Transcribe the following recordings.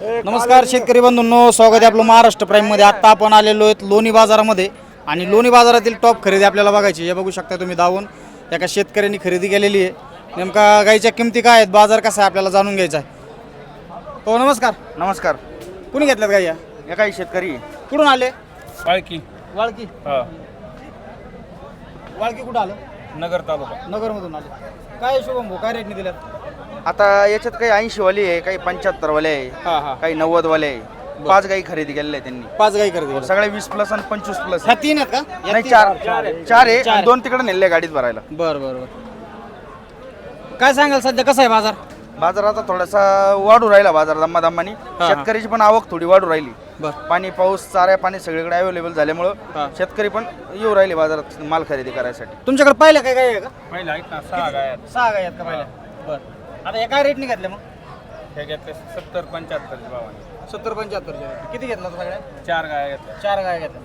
नमस्कार शेतकरी बंधूंनो स्वागत आहे आपलं महाराष्ट्र प्राईममध्ये आत्ता आपण आलेलो आहेत लोणी बाजारामध्ये. आणि लोणी बाजारातील टॉप खरेदी आपल्याला बघायची हे बघू शकता तुम्ही धावून एका शेतकऱ्यांनी खरेदी केलेली आहे. नेमका गाईच्या किमती काय आहेत? बाजार कसा आहे आपल्याला जाणून घ्यायचा आहे. हो नमस्कार. नमस्कार. कुणी घेतल्यात गाई या? काही शेतकरी. कुठून आले? पाळकी वाळकी. हा. वाळकी कुठं आलं? नगर तालुका. नगरमधून आले. काय शुभम भाऊ काय रेटने दिल्यात? आता याच्यात काही ऐंशी वाले आहे काही पंच्याहत्तर वाले आहे हां हां. काही नव्वद वाले आहे पाच गाई खरेदी केलेल्या आहे त्यांनी. पाच गाई खरेदी केल्या. सगळे वीस प्लस आणि पंचवीस प्लस ह्या तीन आहेत का? या नाही तीन? चार. चार आहे आणि दोन तिकडे नेले गाडीत भरायला. बरं बरं बरं. काय सांगाल सध्या? कसा आहे बाजार? बाजार आता थोडासा वाढू राहिला बाजार दम्मा दम्मानी हा. शेतकऱ्याची पण आवक थोडी वाढू राहिली. बरं. पाणी पाऊस चाऱ्या पाणी सगळीकडे अवेलेबल हा. झाल्यामुळं शेतकरी पण येऊ राहिले बाजारात माल खरेदी करायसाठी. तुमच्याकडे पाहिलं काय काय आहे का? पहिला आहेत ना सहा गाय आहेत. सहा गाय आहेत का पाहिल्या? बरं. आता हे काय रेटने घेतले मग? हे घेतले सत्तर पंच्याहत्तर भावाने. सत्तर पंच्याहत्तर किती घेतला सगळ्या चार गाय घेतल्या. चार गाय घेतल्या.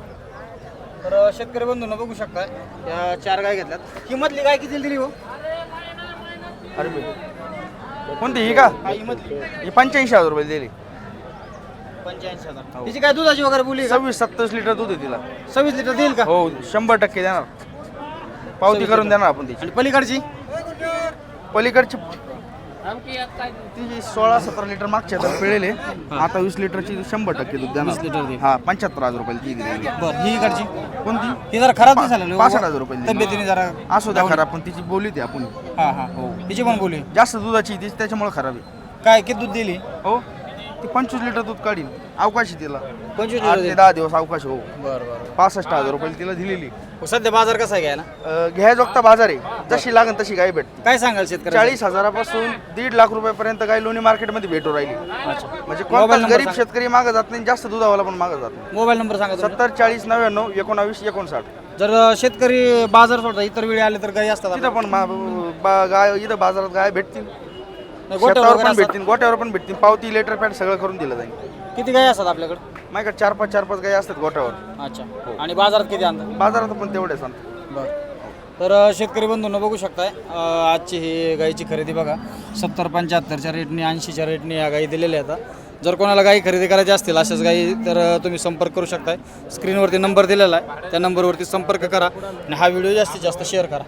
तर शेतकरी बंधूंना बघू शकता या चार गाय घेतल्यात. किंमतली गाय किती दिली हो? अरे कोणती? ही का? हा ही पंच्याऐंशी हजार रुपये दिली. पंच्याऐंशी हजार. तिची काय दुधाची वगैरे बोली का? सव्वीस सत्तावीस लिटर दूध आहे तिला. सव्वीस लिटर देईल का? हो शंभर टक्के देणार. पावती करून देणार आपण तिची. आणि पलीकडची? पलीकडची तिची सोळा सतरा लिटर मागच्या तर पिळेले आता वीस लिटरची शंभर टक्के दूध वीस लिटर. हा पंच्याहत्तर हजार रुपये ती दिली. बरं ही इकडची कोणती? ही जरा खराब दिसायला पासष्ट हजार रुपये दिली. तब्येतीने जरा असू द्या खराब पण तिची बोली ती आपण. हा हा हो. तिची पण बोली. जास्त दुधाची ती त्याच्यामुळे खराब आहे. काय किती दूध दिली? हो? ती पंचवीस लिटर दूध काढीन अवकाश तिला. पंचवीस आठ ते दहा दिवस अवकाश हो बरं बरं. पासष्ट हजार रुपये तिला दिलेली. सध्या बाजार कसा आहे घ्यायला? अं, घ्यायजोगता बाजार आहे. जशी लागेल तशी गाय भेट. काय सांगाल शेतकरी चाळीस हजारापासून दीड लाख रुपयापर्यंत गाय लोणी मार्केटमध्ये भेटू राहिली. म्हणजे कोणताच नंबर गरीब सांग. शेतकरी मागं जात नाही जास्त दुधावाला पण मागं जात नाही. मोबाईल नंबर सांगा तुमचा. सत्तर चाळीस नव्याण्णव एकोणावीस एकोणसाठ. जर अ, शेतकरी बाजार सोडता इतर वेळी आले तर काही असतात तिथं पण मा- बा- गाय इथं बाजारात गाय भेटतील? गोट्यावर शेतावर वगैरे पण असतात? भेटतील गोट्यावर पण भेटतील. पावती लेटर पॅड सगळं करून दिलं जाईल. किती गाय असतात आपल्याकडे? माझ्याकडे चार पाच चार पाच गाय असतात गोट्यावर. अच्छा. आणि बाजारात किती आणतात? बाजारात पण तेवढे सांगतो बरं. तर अ, शेतकरी बंधूंनो बघू शकताय अ, आजची ही गायीची खरेदी बघा. सत्तर पंच्याहत्तरच्या रेटने ऐंशीच्या रेटने या गायी दिलेल्या आहेत जर कोणाला गायी खरेदी करायची असतील अशाच गायी तर अ, तुम्ही संपर्क करू शकताय. स्क्रीनवरती नंबर दिलेला आहे. त्या नंबरवरती संपर्क करा आणि हा व्हिडिओ जास्तीत जास्त शेअर करा.